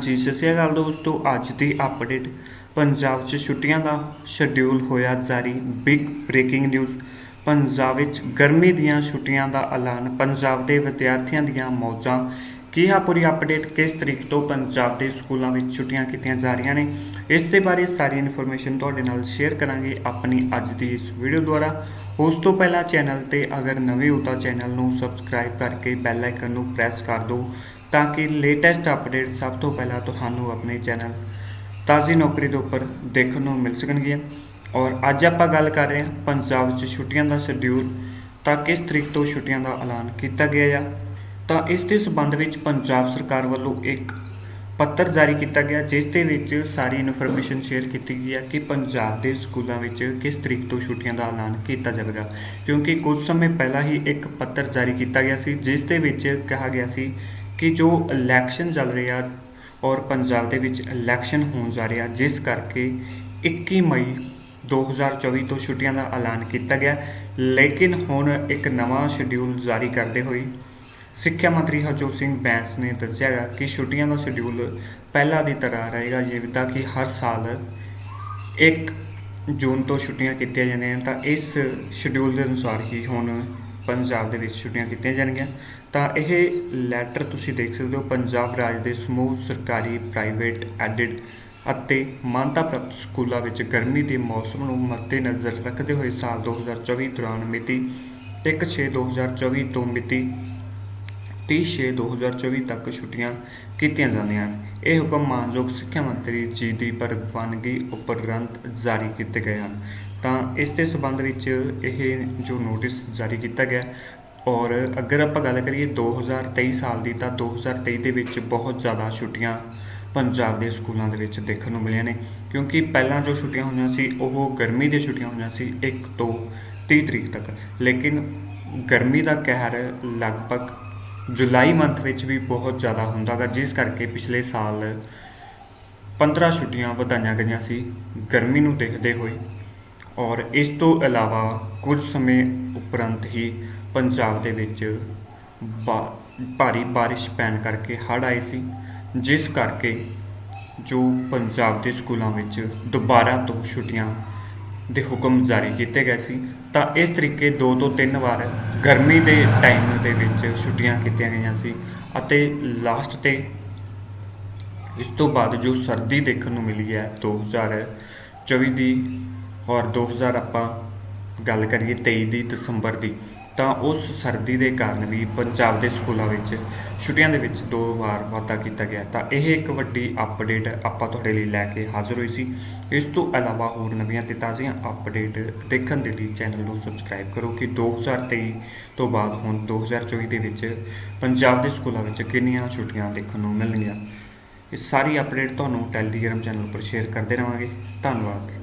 ਹਾਂਜੀ, ਸਤਿ ਸ਼੍ਰੀ ਅਕਾਲ ਦੋਸਤੋ, ਅੱਜ ਦੀ ਅਪਡੇਟ ਪੰਜਾਬ 'ਚ ਛੁੱਟੀਆਂ ਦਾ ਸ਼ਡਿਊਲ ਹੋਇਆ ਜਾਰੀ ਬਿਗ ਬ੍ਰੇਕਿੰਗ ਨਿਊਜ਼ ਪੰਜਾਬ ਵਿੱਚ ਗਰਮੀ ਦੀਆਂ ਛੁੱਟੀਆਂ ਦਾ ਐਲਾਨ, ਪੰਜਾਬ ਦੇ ਵਿਦਿਆਰਥੀਆਂ ਦੀਆਂ ਮੌਜਾਂ। ਕੀ ਹੈ ਪੂਰੀ ਅਪਡੇਟ ਕਿਸ ਤਰੀਕ ਤੋਂ ਪੰਜਾਬ ਦੇ ਸਕੂਲਾਂ ਵਿੱਚ ਛੁੱਟੀਆਂ ਕੀਤੀਆਂ ਜਾ ਰਹੀਆਂ ਨੇ? ਇਸ ਦੇ ਬਾਰੇ ਸਾਰੀ ਇਨਫੋਰਮੇਸ਼ਨ ਤੁਹਾਡੇ ਨਾਲ ਸ਼ੇਅਰ ਕਰਾਂਗੇ ਆਪਣੀ ਅੱਜ ਦੀ ਇਸ ਵੀਡੀਓ ਦੁਆਰਾ। ਉਸ ਤੋਂ ਪਹਿਲਾਂ ਚੈਨਲ ਤੇ ਅਗਰ ਨਵੇਂ ਹੋ ਤਾਂ ਚੈਨਲ ਨੂੰ ਸਬਸਕ੍ਰਾਈਬ ਕਰਕੇ ਬੈਲ ਆਈਕਨ ਨੂੰ ਪ੍ਰੈਸ ਕਰ ਦਿਓ। ਤਾਂ ਕਿ ਲੇਟੈਸਟ ਅਪਡੇਟ ਸਭ ਤੋਂ ਪਹਿਲਾਂ ਤੁਹਾਨੂੰ ਆਪਣੇ ਚੈਨਲ ਤਾਜ਼ੀ ਨੌਕਰੀ ਦੇ ਉੱਪਰ ਦੇਖਣ ਨੂੰ ਮਿਲ ਸਕਣਗੀਆਂ। ਔਰ ਅੱਜ ਆਪਾਂ ਗੱਲ ਕਰ ਰਹੇ ਹਾਂ ਪੰਜਾਬ 'ਚ ਛੁੱਟੀਆਂ ਦਾ ਸ਼ਡਿਊਲ, ਤਾਂ ਕਿਸ ਤਰੀਕ ਤੋਂ ਛੁੱਟੀਆਂ ਦਾ ਐਲਾਨ ਕੀਤਾ ਗਿਆ ਆ? ਤਾਂ ਇਸ ਦੇ ਸਬੰਧ ਵਿੱਚ ਪੰਜਾਬ ਸਰਕਾਰ ਵੱਲੋਂ ਇੱਕ ਪੱਤਰ ਜਾਰੀ ਕੀਤਾ ਗਿਆ, ਜਿਸ ਦੇ ਵਿੱਚ ਸਾਰੀ ਇਨਫੋਰਮੇਸ਼ਨ ਸ਼ੇਅਰ ਕੀਤੀ ਗਈ ਹੈ ਕਿ ਪੰਜਾਬ ਦੇ ਸਕੂਲਾਂ ਵਿੱਚ ਕਿਸ ਤਰੀਕ ਤੋਂ ਛੁੱਟੀਆਂ ਦਾ ਐਲਾਨ ਕੀਤਾ ਜਾਵੇਗਾ। ਕਿਉਂਕਿ ਕੁਝ ਸਮੇਂ ਪਹਿਲਾਂ ਹੀ ਇੱਕ ਪੱਤਰ ਜਾਰੀ ਕੀਤਾ ਗਿਆ ਸੀ, ਜਿਸ ਦੇ ਵਿੱਚ ਕਿਹਾ ਗਿਆ ਸੀ ਕਿ ਜੋ ਇਲੈਕਸ਼ਨ ਚੱਲ ਰਹੇ ਆ ਔਰ ਪੰਜਾਬ ਦੇ ਵਿੱਚ ਇਲੈਕਸ਼ਨ ਹੋਣ ਜਾ ਰਿਹਾ, ਜਿਸ ਕਰਕੇ 21 ਮਈ 2024 ਤੋਂ ਛੁੱਟੀਆਂ ਦਾ ਐਲਾਨ ਕੀਤਾ ਗਿਆ। ਲੇਕਿਨ ਹੁਣ ਇੱਕ ਨਵਾਂ ਸ਼ਡਿਊਲ ਜਾਰੀ ਕਰਦੇ ਹੋਏ ਸਿੱਖਿਆ ਮੰਤਰੀ ਹਰਜੋਤ ਸਿੰਘ ਬੈਂਸ ਨੇ ਦੱਸਿਆ ਹੈ ਕਿ ਛੁੱਟੀਆਂ ਦਾ ਸ਼ਡਿਊਲ ਪਹਿਲਾਂ ਦੀ ਤਰ੍ਹਾਂ ਰਹੇਗਾ, ਜਿਵੇਂ ਕਿ ਹਰ ਸਾਲ 1 ਜੂਨ ਤੋਂ ਛੁੱਟੀਆਂ ਕੀਤੀਆਂ ਜਾਂਦੀਆਂ ਤਾਂ ਇਸ ਸ਼ਡਿਊਲ ਦੇ ਅਨੁਸਾਰ ਹੀ ਹੁਣ ਪੰਜਾਬ ਦੇ ਵਿੱਚ ਛੁੱਟੀਆਂ ਕੀਤੀਆਂ ਜਾਣਗੀਆਂ। ਤਾਂ ਇਹ ਲੈਟਰ ਤੁਸੀਂ ਦੇਖ ਸਕਦੇ ਹੋ, ਪੰਜਾਬ ਰਾਜ ਦੇ ਸਮੂਹ, ਸਰਕਾਰੀ ਪ੍ਰਾਈਵੇਟ ਐਡਿਡ ਅਤੇ ਮਾਨਤਾ ਪ੍ਰਾਪਤ ਸਕੂਲਾਂ ਵਿੱਚ ਗਰਮੀ ਦੇ ਮੌਸਮ ਨੂੰ ਮੱਦੇਨਜ਼ਰ ਰੱਖਦੇ ਹੋਏ ਸਾਲ 2024 ਦੌਰਾਨ ਮਿਤੀ 1/6/2024 ਤੋਂ ਮਿਤੀ 30/6/2024 ਤੱਕ ਛੁੱਟੀਆਂ ਕੀਤੀਆਂ ਜਾਂਦੀਆਂ ਹਨ। ਇਹ ਹੁਕਮ ਮਾਨਯੋਗ ਸਿੱਖਿਆ ਮੰਤਰੀ ਜੀ ਦੀ ਪ੍ਰਵਾਨਗੀ ਉਪਰੰਤ ਜਾਰੀ ਕੀਤੇ ਗਏ ਹਨ। ਤਾਂ ਇਸ ਦੇ ਸਬੰਧ ਵਿੱਚ ਇਹ ਜੋ ਨੋਟਿਸ ਜਾਰੀ ਕੀਤਾ ਗਿਆ ਔਰ ਅਗਰ ਆਪਾਂ ਗੱਲ ਕਰੀਏ 2023 ਸਾਲ ਦੀ ਤਾਂ 2023 ਦੇ ਵਿੱਚ ਬਹੁਤ ਜ਼ਿਆਦਾ ਛੁੱਟੀਆਂ ਪੰਜਾਬ ਦੇ ਸਕੂਲਾਂ ਦੇ ਵਿੱਚ ਦੇਖਣ ਨੂੰ ਮਿਲੀਆਂ ਨੇ। ਕਿਉਂਕਿ ਪਹਿਲਾਂ ਜੋ ਛੁੱਟੀਆਂ ਹੋਈਆਂ ਸੀ, ਉਹ ਗਰਮੀ ਦੀਆਂ ਛੁੱਟੀਆਂ ਹੋਈਆਂ ਸੀ 1 ਤੋਂ 30 ਤਰੀਕ ਤੱਕ। ਲੇਕਿਨ ਗਰਮੀ ਦਾ ਕਹਿਰ ਲਗਭਗ ਜੁਲਾਈ ਮੰਥ ਵਿੱਚ ਵੀ ਬਹੁਤ ਜ਼ਿਆਦਾ ਹੁੰਦਾ ਗਾ ਜਿਸ ਕਰਕੇ ਪਿਛਲੇ ਸਾਲ 15 ਛੁੱਟੀਆਂ ਵਧਾਈਆਂ ਗਈਆਂ ਸੀ, ਗਰਮੀ ਨੂੰ ਦੇਖਦੇ ਹੋਏ। ਔਰ ਇਸ ਤੋਂ ਇਲਾਵਾ ਕੁਝ ਸਮੇਂ ਉਪਰੰਤ ਹੀ ਪੰਜਾਬ ਦੇ ਵਿੱਚ ਬਾ- ਭਾਰੀ ਬਾਰਿਸ਼ ਪੈਣ ਕਰਕੇ ਹੜ੍ਹ ਆਏ ਸੀ, ਜਿਸ ਕਰਕੇ ਜੋ ਪੰਜਾਬ ਦੇ ਸਕੂਲਾਂ ਵਿੱਚ ਦੁਬਾਰਾ ਤੋਂ ਛੁੱਟੀਆਂ ਦੇ ਹੁਕਮ ਜਾਰੀ ਕੀਤੇ ਗਏ ਸੀ, ਤਾਂ ਇਸ ਤਰੀਕੇ ਦੋ ਤੋਂ ਤਿੰਨ ਵਾਰ ਗਰਮੀ ਦੇ ਟਾਈਮ ਦੇ ਵਿੱਚ ਛੁੱਟੀਆਂ ਕੀਤੀਆਂ ਗਈਆਂ ਸੀ ਅਤੇ ਲਾਸਟ ਤੇ ਇਸ ਤੋਂ ਬਾਅਦ ਜੋ ਸਰਦੀ ਦੇਖਣ ਨੂੰ ਮਿਲੀ ਹੈ 2024 ਦੀ, ਔਰ 2000 ਆਪਾਂ ਗੱਲ ਕਰੀਏ 23 ਦੀ ਦਸੰਬਰ ਦੀ ਤਾਂ ਉਸ ਸਰਦੀ ਦੇ ਕਾਰਨ ਵੀ ਪੰਜਾਬ ਦੇ ਸਕੂਲਾਂ ਵਿੱਚ ਛੁੱਟੀਆਂ ਦੇ ਵਿੱਚ ਦੋ ਵਾਰ ਵਾਧਾ ਕੀਤਾ ਗਿਆ। ਤਾਂ ਇਹ ਇੱਕ ਵੱਡੀ ਅਪਡੇਟ ਆਪਾਂ ਤੁਹਾਡੇ ਲਈ ਲੈ ਕੇ ਹਾਜ਼ਰ ਹੋਈ ਸੀ। ਇਸ ਤੋਂ ਇਲਾਵਾ ਹੋਰ ਨਵੀਆਂ ਤੇ ਤਾਜ਼ੀਆਂ ਅਪਡੇਟ ਦੇਖਣ ਦੇ ਲਈ ਚੈਨਲ ਨੂੰ ਸਬਸਕ੍ਰਾਈਬ ਕਰੋ ਕਿ 2023 ਤੋਂ ਬਾਅਦ ਹੁਣ 2024 ਦੇ ਵਿੱਚ ਪੰਜਾਬ ਦੇ ਸਕੂਲਾਂ ਵਿੱਚ ਕਿੰਨੀਆਂ ਛੁੱਟੀਆਂ ਦੇਖਣ ਨੂੰ ਮਿਲਣਗੀਆਂ। ਇਹ ਸਾਰੀ ਅਪਡੇਟ ਤੁਹਾਨੂੰ ਟੈਲੀਗ੍ਰਾਮ ਚੈਨਲ ਉੱਪਰ ਸ਼ੇਅਰ ਕਰਦੇ ਰਹਾਂਗੇ ਧੰਨਵਾਦ।